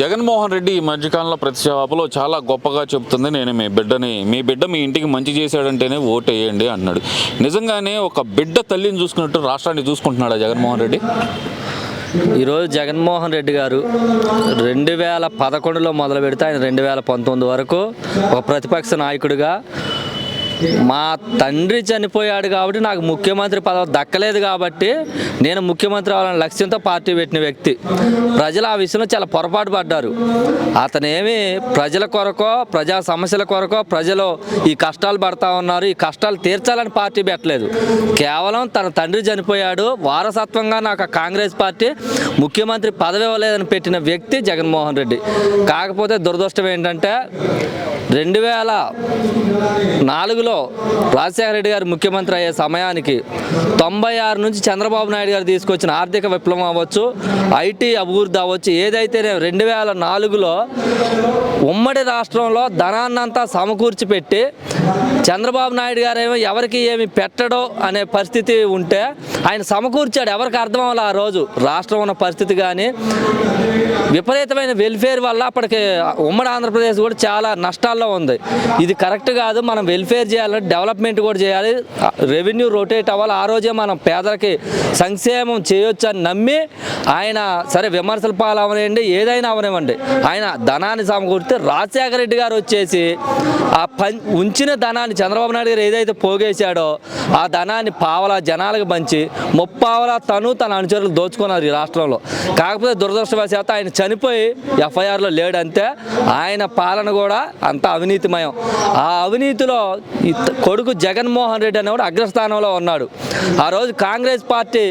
జగన్మోహన్ రెడ్డి ఈ మధ్యకాలంలో ప్రతి సభలో చాలా గొప్పగా చెప్తుంది నేను మీ బిడ్డని మీ బిడ్డ మీ ఇంటికి మంచి చేశాడంటేనే ఓటేయండి వేయండి అన్నాడు. నిజంగానే ఒక బిడ్డ తల్లిని చూసుకున్నట్టు రాష్ట్రాన్ని చూసుకుంటున్నాడా జగన్మోహన్ రెడ్డి? ఈరోజు జగన్మోహన్ రెడ్డి గారు రెండు వేల పదకొండులో మొదలు పెడితే ఆయన రెండు వేల పంతొమ్మిది వరకు ఒక ప్రతిపక్ష నాయకుడిగా మా తండ్రి చనిపోయాడు కాబట్టి నాకు ముఖ్యమంత్రి పదవి దక్కలేదు కాబట్టి నేను ముఖ్యమంత్రి అవ్వాలనే లక్ష్యంతో పార్టీ పెట్టిన వ్యక్తి. ప్రజలు ఆ విషయంలో చాలా పొరపాటు పడ్డారు. అతనేమి ప్రజల కొరకో ప్రజా సమస్యల కొరకో ప్రజలు ఈ కష్టాలు పడతా ఉన్నారు ఈ కష్టాలు తీర్చాలని పార్టీ పెట్టలేదు. కేవలం తన తండ్రి చనిపోయాడు. వారసత్వంగా నాకు కాంగ్రెస్ పార్టీ ముఖ్యమంత్రి పదవి ఇవ్వలేదని పెట్టిన వ్యక్తి జగన్మోహన్ రెడ్డి. కాకపోతే దురదృష్టం ఏంటంటే రెండు వేల నాలుగులో రాజశేఖర రెడ్డి గారు ముఖ్యమంత్రి అయ్యే సమయానికి తొంభై ఆరు నుంచి చంద్రబాబు నాయుడు గారు తీసుకొచ్చిన ఆర్థిక విప్లవం అవ్వచ్చు ఐటీ అభివృద్ధి అవ్వచ్చు ఏదైతే రెండు వేల నాలుగులో ఉమ్మడి రాష్ట్రంలో ధనాన్నంతా సమకూర్చి పెట్టి చంద్రబాబు నాయుడు గారు ఏమో ఎవరికి ఏమి పెట్టడో అనే పరిస్థితి ఉంటే ఆయన సమకూర్చాడు. ఎవరికి అర్థం అవ్వాలి ఆ రోజు రాష్ట్రం ఉన్న పరిస్థితి కానీ విపరీతమైన వెల్ఫేర్ వల్ల అప్పటికి ఉమ్మడి ఆంధ్రప్రదేశ్ కూడా చాలా నష్టాల్లో ఉంది. ఇది కరెక్ట్ కాదు మనం వెల్ఫేర్ చేయాలంటే డెవలప్మెంట్ కూడా చేయాలి. రెవెన్యూ రొటేట్ అవ్వాలి. ఆ రోజే మనం పేదలకి సంక్షేమం చేయొచ్చు అని నమ్మి ఆయన సరే విమర్శల పాలవనివ్వండి ఏదైనా అవనివ్వండి. ఆయన ధనాన్ని సమకూర్తే రాజశేఖర రెడ్డి గారు వచ్చేసి ఆ పం ఉంచిన ధనాన్ని చంద్రబాబు నాయుడు గారు ఏదైతే పోగేశాడో ఆ ధనాన్ని పావలా జనాలకు పంచి ముప్పావలా తను తన అనుచరులు దోచుకున్నారు ఈ రాష్ట్రంలో. కాకపోతే దురదృష్టవశాత్తు ఆయన చనిపోయి ఎఫ్ఐఆర్లో లేడంతే ఆయన పాలన కూడా అంత అవినీతిమయం. ఆ అవినీతిలో కొడుకు జగన్మోహన్ రెడ్డి అనేవాడు అగ్రస్థానంలో ఉన్నాడు. ఆ రోజు కాంగ్రెస్ పార్టీ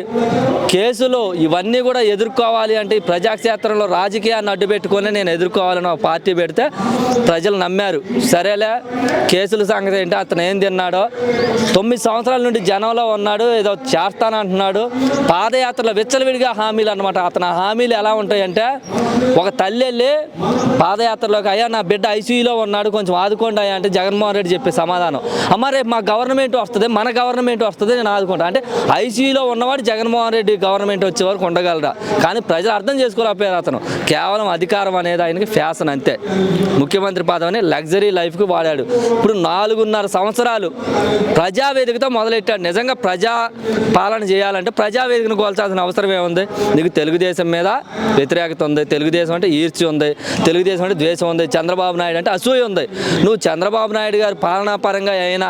కేసులు ఇవన్నీ కూడా ఎదుర్కోవాలి అంటే ఈ ప్రజాక్షేత్రంలో రాజకీయాన్ని అడ్డుపెట్టుకొని నేను ఎదుర్కోవాలని ఒక పార్టీ పెడితే ప్రజలు నమ్మారు. సరేలే కేసుల సంగతి ఏంటి? అతను ఏం తిన్నాడో? తొమ్మిది సంవత్సరాల నుండి జనంలో ఉన్నాడు ఏదో చేస్తానంటున్నాడు. పాదయాత్రలో విచ్చలవిడిగా హామీలు అనమాట అతను హామీలు ఎలా ఉంటాయంటే ఒక తల్లి వెళ్ళి పాదయాత్రలోకి అయ్యా నా బిడ్డ ఐసీయూలో ఉన్నాడు కొంచెం ఆదుకోండి అయ్యా అంటే జగన్మోహన్ రెడ్డి చెప్పే సమాధానం. అమ్మ రేపు మా గవర్నమెంట్ వస్తుంది మన గవర్నమెంట్ వస్తుంది నేను ఆదుకుంటా. అంటే ఐసీయూలో ఉన్నవాడు జగన్మోహన్ రెడ్డి గవర్నమెంట్ వచ్చే వరకు ఉండగలరా? కానీ ప్రజలు అర్థం చేసుకోలేకపోయారు అతను. కేవలం అధికారం అనేది ఆయనకి ఫ్యాషన్ అంతే. ముఖ్యమంత్రి పదవిని లగ్జరీ లైఫ్కి వాడాడు. ఇప్పుడు నాలుగున్నర సంవత్సరాలు ప్రజావేదికతో మొదలెట్టాడు. నిజంగా ప్రజా పాలన చేయాలంటే ప్రజావేదికను కోల్చాల్సిన అవసరం ఏముంది? నీకు తెలుగుదేశం మీద వ్యతిరేకత ఉంది. తెలుగుదేశం అంటే ఈర్చి ఉంది తెలుగుదేశం అంటే ద్వేషం ఉంది చంద్రబాబు నాయుడు అంటే అసూయ ఉంది. నువ్వు చంద్రబాబు నాయుడు గారు పాలనాపరంగా అయినా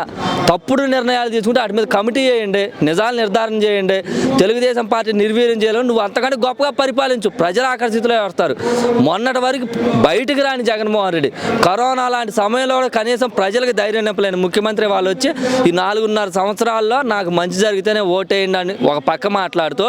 తప్పుడు నిర్ణయాలు తీసుకుంటే వాటి మీద కమిటీ చేయండి నిజాలు నిర్ధారణ చేయండి తెలుగుదేశం పార్టీ నిర్వీర్యం చేయాలని నువ్వు అంతకంటే గొప్పగా పరిపాలించు. ప్రజలు ఆకర్షితులై వస్తారు. మొన్నటి వరకు బయటికి రాని జగన్మోహన్ రెడ్డి కరోనా లాంటి సమయంలో కనీసం ప్రజలకు ధైర్యం నింపలేని ముఖ్యమంత్రి వాళ్ళు వచ్చి ఈ నాలుగున్నర సంవత్సరాల్లో నాకు మంచి జరిగితేనే ఓటేయండి అని ఒక పక్క మాట్లాడుతూ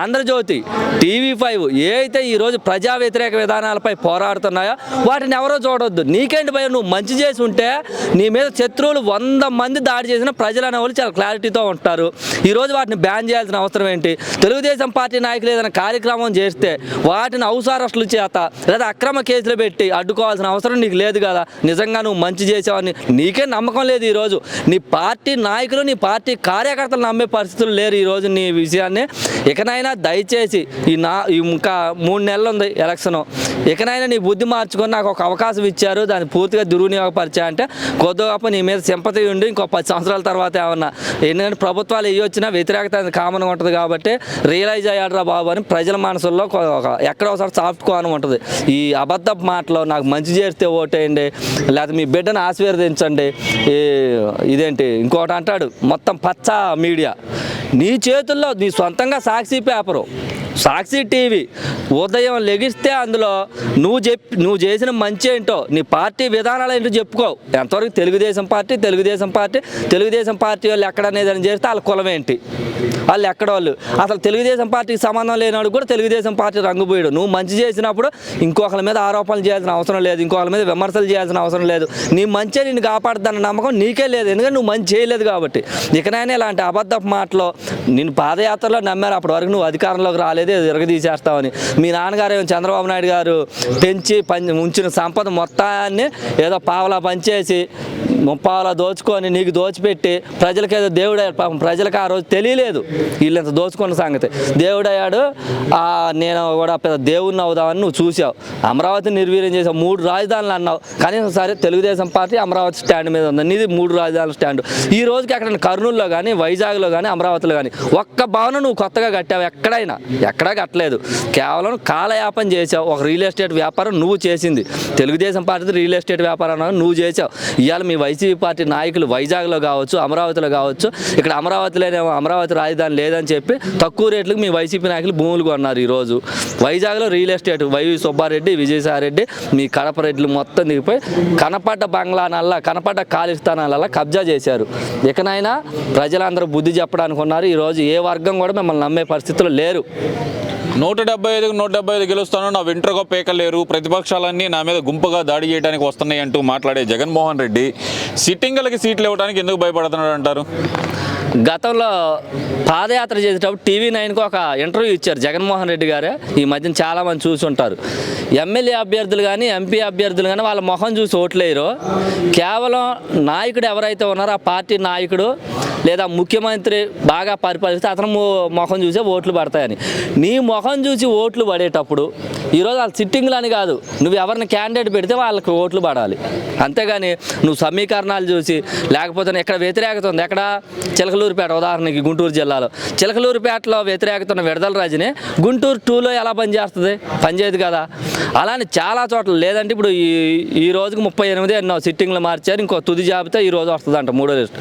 ఆంధ్రజ్యోతి టీవీ ఫైవ్ ఏ అయితే ఈరోజు ప్రజ వ్యతిరేక విధానాలపై పోరాడుతున్నాయో? వాటిని ఎవరో చూడొద్దు. నీకేంటి భయం నువ్వు మంచి చేసి ఉంటే నీ మీద శత్రువులు వంద మంది దాడి చేసిన ప్రజలు అనేవాళ్ళు చాలా క్లారిటీతో ఉంటారు. ఈరోజు వాటిని బ్యాన్ చేయాల్సిన అవసరం ఏంటి? తెలుగుదేశం పార్టీ నాయకులు ఏదైనా కార్యక్రమం చేస్తే వాటిని అవసరస్తుల చేత లేదా అక్రమ కేసులు పెట్టి అడ్డుకోవాల్సిన అవసరం నీకు లేదు కదా? నిజంగా నువ్వు మంచి చేసావని నీకే నమ్మకం లేదు ఈరోజు నీ పార్టీ నాయకులు నీ పార్టీ కార్యకర్తలు నమ్మే పరిస్థితులు లేరు ఈరోజు నీ విషయాన్ని ఇకనైనా దయచేసి ఈ నా ఈ ఇంకా మూడు నెలలు ఉంది ఎలక్షన్. ఇకనైనా నీ బుద్ధి మార్చుకొని నాకు ఒక అవకాశం ఇచ్చారు దాన్ని పూర్తిగా దుర్వినియోగపరిచా అంటే కొద్దిగా నీ మీద సింపతి ఉండి ఇంకో పది సంవత్సరాల తర్వాత ఏమన్నా ఎందుకంటే ప్రభుత్వాలు ఏ వ్యతిరేకత కామన్ ఉంటుంది కాబట్టి రియలైజ్ అయ్యాడరా బాబు అని ప్రజల మనసుల్లో ఒక ఎక్కడ ఒకసారి సాఫ్ట్ కోణం ఉంటుంది. ఈ అబద్ధ మాటలో నాకు మంచి చేస్తే ఓటేయండి లేకపోతే మీ బిడ్డను ఆశీర్వదించండి. ఇదేంటి? ఇంకోటి అంటాడు మొత్తం పచ్చ మీడియా. నీ చేతుల్లో నీ సొంతంగా సాక్షి పేపరు. సాక్షి టీవీ ఉదయం లెగిస్తే అందులో నువ్వు చెప్పి నువ్వు చేసిన మంచి ఏంటో నీ పార్టీ విధానాలు ఏంటో చెప్పుకో. ఎంతవరకు Telugu Desam party Telugu Desam party Telugu Desam party వాళ్ళు ఎక్కడనేది అని చేస్తే వాళ్ళ కులం ఏంటి? వాళ్ళు ఎక్కడ వాళ్ళు? అసలు తెలుగుదేశం పార్టీకి సంబంధం లేనివాడు కూడా తెలుగుదేశం పార్టీ రంగుపోయాడు నువ్వు మంచి చేసినప్పుడు ఇంకొకరి మీద ఆరోపణలు చేయాల్సిన అవసరం లేదు ఇంకొకరి మీద విమర్శలు చేయాల్సిన అవసరం లేదు. నీ మంచి నిన్ను కాపాడుతున్న నమ్మకం నీకే లేదు. ఎందుకంటే నువ్వు మంచి చేయలేదు కాబట్టి. ఇకనైనా ఇలాంటి అబద్ధపు మాటలో నేను పాదయాత్రలో నమ్మారు. అప్పటి వరకు నువ్వు అధికారంలోకి రాలేదు. ఎరగదీసేస్తావని మీ నాన్నగారు చంద్రబాబు నాయుడు గారు పెంచి పం ఉంచిన సంపద మొత్తాన్ని ఏదో పావలా పంచేసి ముప్పావలా దోచుకొని నీకు దోచిపెట్టి ప్రజలకేదో దేవుడు పాపం ప్రజలకు ఆ రోజు తెలియలేదు వీళ్ళంత దోచుకున్న సంగతి. దేవుడయ్యాడు. నేను కూడా పెద్ద దేవుడిని అవుదామని నువ్వు చూసావు అమరావతి నిర్వీర్యం చేసావు మూడు రాజధానులు అన్నావు. కనీసం సరే తెలుగుదేశం పార్టీ అమరావతి స్టాండ్ మీద ఉంది. నీది మూడు రాజధానుల స్టాండ్. ఈ రోజుకి అక్కడ కర్నూలులో కానీ వైజాగ్లో కానీ అమరావతిలో కానీ ఒక్క భవనం నువ్వు కొత్తగా కట్టావు ఎక్కడైనా. ఎక్కడా కట్టలేదు. కేవలం కాలయాపన చేసావు ఒక రియల్ ఎస్టేట్ వ్యాపారం నువ్వు చేసింది. తెలుగుదేశం పార్టీ రియల్ ఎస్టేట్ వ్యాపారం నువ్వు చేసావు ఇవాళ మీ వైజాగ్ వైసీపీ పార్టీ నాయకులు వైజాగ్లో కావచ్చు అమరావతిలో కావచ్చు. ఇక్కడ అమరావతిలోనేమో అమరావతి రాజధాని లేదని చెప్పి తక్కువ రేట్లకు మీ వైసీపీ నాయకులు భూములు కొన్నారు ఈరోజు. వైజాగ్లో real estate YV Subba Reddy Vijayasai Reddy మీ కడప రెడ్లు మొత్తం దిగిపోయి కనపడ్డ బంగ్లానల్లా కనపడ్డ ఖాళీ స్థానాలల్లా కబ్జా చేశారు. ఇకనైనా ప్రజలందరూ బుద్ధి చెప్పడానికి ఉన్నారు ఈరోజు ఏ వర్గం కూడా మిమ్మల్ని నమ్మే పరిస్థితుల్లో లేరు. నూట డెబ్బై ఐదుకు నూట డెబ్బై ఐదు గెలుస్తాను నా వెంట్రుగా పేకలేరు. ప్రతిపక్షాలన్నీ నా మీద గుంపుగా దాడి చేయడానికి వస్తున్నాయి అంటూ మాట్లాడే జగన్మోహన్ రెడ్డి సిట్టింగ్లకి సీట్లు ఇవ్వడానికి ఎందుకు భయపడుతున్నాడు అంటారు? గతంలో పాదయాత్ర చేసేటప్పుడు టీవీ నైన్కి ఒక ఇంటర్వ్యూ ఇచ్చారు జగన్మోహన్ రెడ్డి గారే. ఈ మధ్యన చాలామంది చూసి ఉంటారు. ఎమ్మెల్యే అభ్యర్థులు కానీ ఎంపీ అభ్యర్థులు కానీ వాళ్ళ మొహం చూసి ఓట్లేరు కేవలం నాయకుడు ఎవరైతే ఉన్నారో ఆ పార్టీ నాయకుడు లేదా ముఖ్యమంత్రి బాగా పరిపాలిస్తే అతను మొఖం చూసే ఓట్లు పడతాయని. నీ మొఖం చూసి ఓట్లు పడేటప్పుడు ఈరోజు వాళ్ళ సిట్టింగ్లు అని కాదు. నువ్వు ఎవరిని క్యాండిడేట్ పెడితే వాళ్ళకి ఓట్లు పడాలి. అంతేగాని నువ్వు సమీకరణాలు చూసి లేకపోతే ఎక్కడ వ్యతిరేకత ఉంది? ఎక్కడ? చిలకలూరుపేట ఉదాహరణకి గుంటూరు జిల్లాలో. చిలకలూరుపేటలో వ్యతిరేకత ఉన్న విడదల రాజుని గుంటూరు టూలో ఎలా పనిచేస్తుంది? పనిచేయదు కదా. అలానే చాలా చోట్ల లేదంటే ఇప్పుడు ఈ ఈ రోజుకి ముప్పై ఎనిమిది ఎన్నో సిట్టింగ్లు మార్చారు. ఇంకో తుది జాబితా ఈ రోజు వస్తుందంట మూడో లిస్ట్.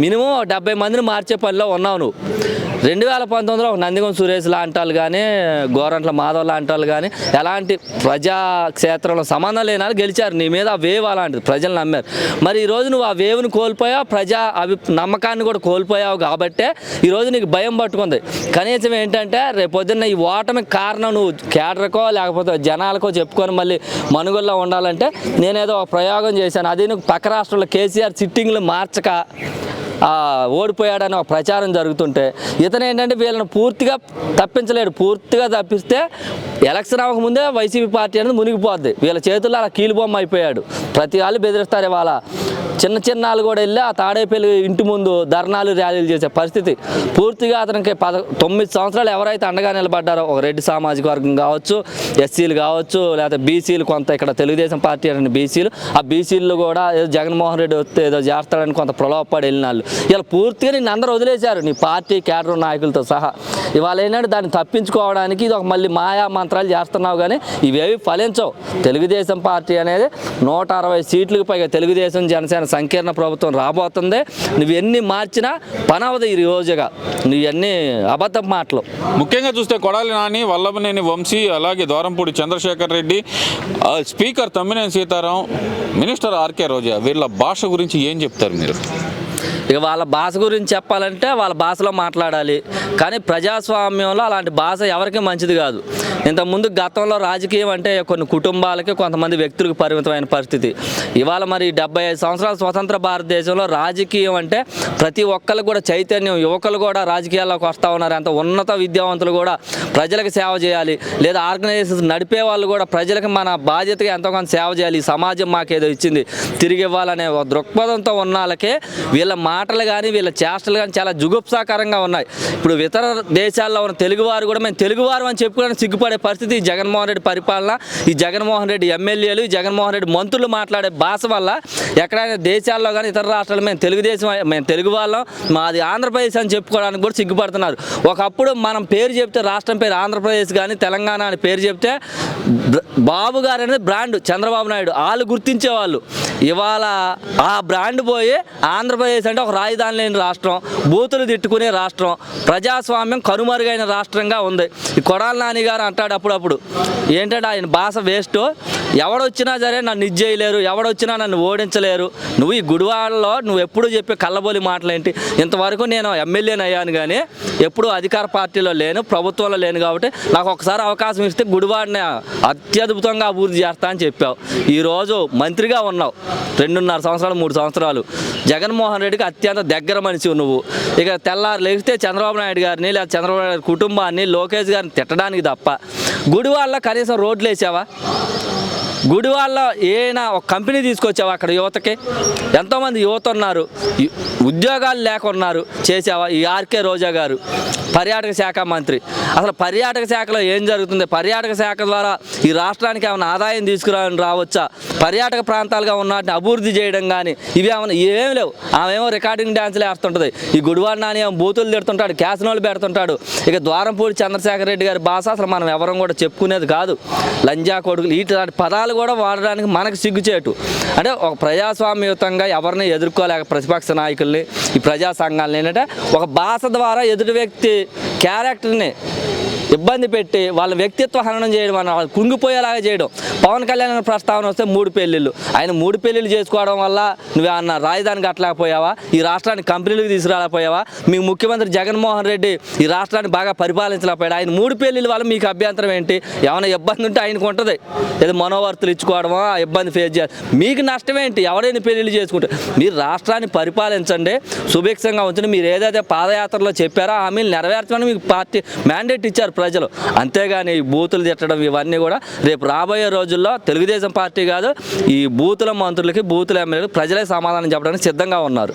మినిమం డెబ్బై మందిని మార్చే పనిలో ఉన్నావు నువ్వు. రెండు వేల పంతొమ్మిదిలో నందిగం సురేష్ లాంటి వాళ్ళు కానీ గోరంట్ల మాధవ్ లాంటి వాళ్ళు కానీ ఎలాంటి ప్రజా క్షేత్రంలో సంబంధం లేని వాళ్ళు గెలిచారు. నీ మీద ఆ వేవ్ అలాంటిది. ప్రజలు నమ్మారు. మరి ఈ రోజు నువ్వు ఆ వేవ్ని కోల్పోయావు ప్రజా అవి నమ్మకాన్ని కూడా కోల్పోయావు కాబట్టే ఈరోజు నీకు భయం పట్టుకుంది. కనీసం ఏంటంటే రేపొద్దున్న పొద్దున్న ఈ ఓటమి కారణం నువ్వు కేడర్కో లేకపోతే జనాలకో చెప్పుకొని మళ్ళీ మనుగోల్లో ఉండాలంటే నేనేదో ఒక ప్రయోగం చేశాను. అది నువ్వు పక్క రాష్ట్రంలో కేసీఆర్ సిట్టింగ్లు మార్చక ఓడిపోయాడని ఒక ప్రచారం జరుగుతుంటే ఇతను ఏంటంటే వీళ్ళని పూర్తిగా తప్పించలేడు. పూర్తిగా తప్పిస్తే ఎలక్షన్ అవ్వకముందే వైసీపీ పార్టీ అనేది మునిగిపోద్ది. వీళ్ళ చేతుల్లో అలా కీలుబొమ్మ అయిపోయాడు. ప్రతి వాళ్ళు బెదిరిస్తారు ఇవాళ. చిన్న చిన్న వాళ్ళు కూడా వెళ్ళి ఆ తాడేపల్లి ఇంటి ముందు ధర్నాలు ర్యాలీలు చేసే పరిస్థితి. పూర్తిగా అతనికి పద తొమ్మిది సంవత్సరాలు ఎవరైతే అండగా నిలబడ్డారో ఒక రెడ్డి సామాజిక వర్గం కావచ్చు ఎస్సీలు కావచ్చు లేకపోతే బీసీలు కొంత ఇక్కడ తెలుగుదేశం పార్టీ అనే బీసీలు. ఆ బీసీలు కూడా ఏదో జగన్మోహన్ రెడ్డి వస్తే ఏదో చేస్తాడని కొంత ప్రలోభపడి వెళ్ళిన వాళ్ళు ఇలా పూర్తిగా నిన్ను అందరూ వదిలేశారు. నీ పార్టీ కేడర్ నాయకులతో సహా. ఇవాళ ఏంటంటే దాన్ని తప్పించుకోవడానికి ఇది ఒక మళ్ళీ మాయా మంత్రాలు చేస్తున్నావు కానీ ఇవేవి ఫలించవు. తెలుగుదేశం పార్టీ అనేది నూట అరవై సీట్లకు పైగా తెలుగుదేశం జనసేన సంకీర్ణ ప్రభుత్వం రాబోతుంది. నువ్వు ఎన్ని మార్చినా పనవదు ఈ రోజుగా. నువ్వన్నీ అబద్ధం మాటలు. ముఖ్యంగా చూస్తే కొడాలి నాని వల్లభనేని వంశీ అలాగే Dwarampudi Chandrasekhar Reddy speaker Tammineni Sitaram minister RK Roja వీళ్ళ భాష గురించి ఏం చెప్తారు మీరు? ఇక వాళ్ళ భాష గురించి చెప్పాలంటే వాళ్ళ భాషలో మాట్లాడాలి. కానీ ప్రజాస్వామ్యంలో అలాంటి భాష ఎవరికి మంచిది కాదు. ఇంతకుముందు గతంలో రాజకీయం అంటే కొన్ని కుటుంబాలకి కొంతమంది వ్యక్తులకు పరిమితమైన పరిస్థితి. ఇవాళ మరి డెబ్బై ఐదు సంవత్సరాల స్వతంత్ర భారతదేశంలో రాజకీయం అంటే ప్రతి ఒక్కరు కూడా చైతన్యం యువకులు కూడా రాజకీయాల్లోకి వస్తూ ఉన్నారు. అంత ఉన్నత విద్యావంతులు కూడా ప్రజలకు సేవ చేయాలి. లేదా ఆర్గనైజేషన్స్ నడిపే వాళ్ళు కూడా ప్రజలకు మన బాధ్యతగా ఎంతో కొంత సేవ చేయాలి. సమాజం సమాజం మాకేదో ఇచ్చింది. తిరిగి ఇవ్వాలనే ఒక దృక్పథంతో ఉన్న వాళ్ళకే వీళ్ళ మాటలు కానీ వీళ్ళ చేష్టలు కానీ చాలా జుగుప్సాకరంగా ఉన్నాయి. ఇప్పుడు ఇతర దేశాల్లో ఉన్న తెలుగువారు కూడా మేము తెలుగువారు అని చెప్పుకోవడానికి సిగ్గుపడే పరిస్థితి ఈ జగన్మోహన్ రెడ్డి పరిపాలన ఈ జగన్మోహన్ రెడ్డి ఎమ్మెల్యేలు ఈ జగన్మోహన్ రెడ్డి మంత్రులు మాట్లాడే భాష వల్ల ఎక్కడైనా దేశాల్లో కానీ ఇతర రాష్ట్రాలు మేము తెలుగుదేశం మేము తెలుగు వాళ్ళం మాది ఆంధ్రప్రదేశ్ అని చెప్పుకోవడానికి కూడా సిగ్గుపడుతున్నారు. ఒకప్పుడు మనం పేరు చెప్తే రాష్ట్రం పేరు ఆంధ్రప్రదేశ్ కానీ తెలంగాణ అని పేరు చెప్తే బాబు గారు అనేది బ్రాండ్ చంద్రబాబు నాయుడు. వాళ్ళు గుర్తించేవాళ్ళు. ఇవాళ ఆ బ్రాండ్ పోయి ఆంధ్రప్రదేశ్ అంటే ఒక రాజధాని లేని రాష్ట్రం బూతులు తిట్టుకునే రాష్ట్రం ప్రజాస్వామ్యం కనుమరుగైన రాష్ట్రంగా ఉంది. ఈ కొడాల నాని గారు అంటాడు అప్పుడప్పుడు ఏంటంటే ఆయన భాష వేస్ట్? ఎవడొచ్చినా సరే నన్ను ఇది చేయలేరు ఎవడొచ్చినా నన్ను ఓడించలేరు. నువ్వు ఈ గుడివాడలో నువ్వు ఎప్పుడు చెప్పే కళ్ళబోలి మాటలేంటి? ఇంతవరకు నేను ఎమ్మెల్యేని అయ్యాను కానీ ఎప్పుడు అధికార పార్టీలో లేను ప్రభుత్వంలో లేను కాబట్టి నాకు ఒకసారి అవకాశం ఇస్తే గుడివాడిని అత్యద్భుతంగా అభివృద్ధి చేస్తా అని చెప్పావు. ఈరోజు మంత్రిగా ఉన్నావు. రెండున్నర సంవత్సరాలు మూడు సంవత్సరాలు. జగన్మోహన్ రెడ్డికి అత్యంత దగ్గర మనిషి నువ్వు. ఇక తెల్లారు లేస్తే చంద్రబాబు నాయుడు గారిని లేదా చంద్రబాబు నాయుడు కుటుంబాన్ని లోకేష్ గారిని తిట్టడానికి తప్ప. గుడి వాళ్ళ కనీసం రోడ్లు వేసావా? వాళ్ళ ఏనా ఒక కంపెనీ తీసుకొచ్చావా అక్కడ యువతకి? ఎంతోమంది యువత ఉన్నారు ఉద్యోగాలు లేకున్నారు చేసావా ఈ ఆర్కే రోజా గారు? పర్యాటక శాఖ మంత్రి. అసలు పర్యాటక శాఖలో ఏం జరుగుతుంది? పర్యాటక శాఖ ద్వారా ఈ రాష్ట్రానికి ఏమైనా ఆదాయం తీసుకురా రావచ్చా? పర్యాటక ప్రాంతాలుగా ఉన్నాటిని అభివృద్ధి చేయడం కానీ ఇవి ఏమైనా ఏమి లేవు. ఆమెమో రికార్డింగ్ డ్యాన్స్లు వేస్తుంటుంది. ఈ గుడివాడ నాని ఏమో బూతులు తిడుతుంటాడు క్యాసినోలు పెడుతుంటాడు. ఇక ద్వారంపూడి చంద్రశేఖర రెడ్డి గారి భాష అసలు మనం ఎవరం కూడా చెప్పుకునేది కాదు. లంజా కొడుకులు ఇట్లాంటి పదాలు కూడా వాడడానికి మనకు సిగ్గుచేటు. అంటే ఒక ప్రజాస్వామ్యయుతంగా ఎవరిని ఎదుర్కోలేక ప్రతిపక్ష నాయకుల్ని ఈ ప్రజా సంఘాలని ఏంటంటే ఒక భాష ద్వారా ఎదుటి వ్యక్తి క్యారెక్టర్ని ఇబ్బంది పెట్టి వాళ్ళ వ్యక్తిత్వ హననం చేయడం అన్న వాళ్ళు కుంగిపోయేలాగా చేయడం. పవన్ కళ్యాణ్ ప్రస్తావన వస్తే మూడు పెళ్ళిళ్ళు. ఆయన మూడు పెళ్ళిళ్ళు చేసుకోవడం వల్ల నువ్వు అన్న రాజధాని కట్టలేకపోయావా? ఈ రాష్ట్రాన్ని కంపెనీలకు తీసుకురాలేకపోయావా? మీ ముఖ్యమంత్రి జగన్మోహన్ రెడ్డి ఈ రాష్ట్రాన్ని బాగా పరిపాలించలేకపోయాడు. ఆయన మూడు పెళ్ళిళ్ళ వల్ల మీకు అభ్యంతరం ఏంటి? ఏమైనా ఇబ్బంది ఉంటే ఆయనకు ఉంటుంది. ఏదో మనోవర్తులు ఇచ్చుకోవడమో? ఆ ఇబ్బంది ఫేస్ చేయాలి. మీకు నష్టం ఏంటి? ఎవరైనా పెళ్ళిళ్ళు చేసుకుంటే. మీరు రాష్ట్రాన్ని పరిపాలించండి. సుభిక్షంగా ఉంచండి. మీరు ఏదైతే పాదయాత్రలో చెప్పారో హామీలు నెరవేర్చమని మీకు పార్టీ మ్యాండేట్ ఇచ్చారు. ప్రజలు. అంతేగాని ఈ బూతులు తిట్టడం ఇవన్నీ కూడా రేపు రాబోయే రోజుల్లో తెలుగుదేశం పార్టీ కాదు ఈ బూతుల మంత్రులకి బూతుల ఎమ్మెల్యేలకు ప్రజలే సమాధానం చెప్పడానికి సిద్ధంగా ఉన్నారు.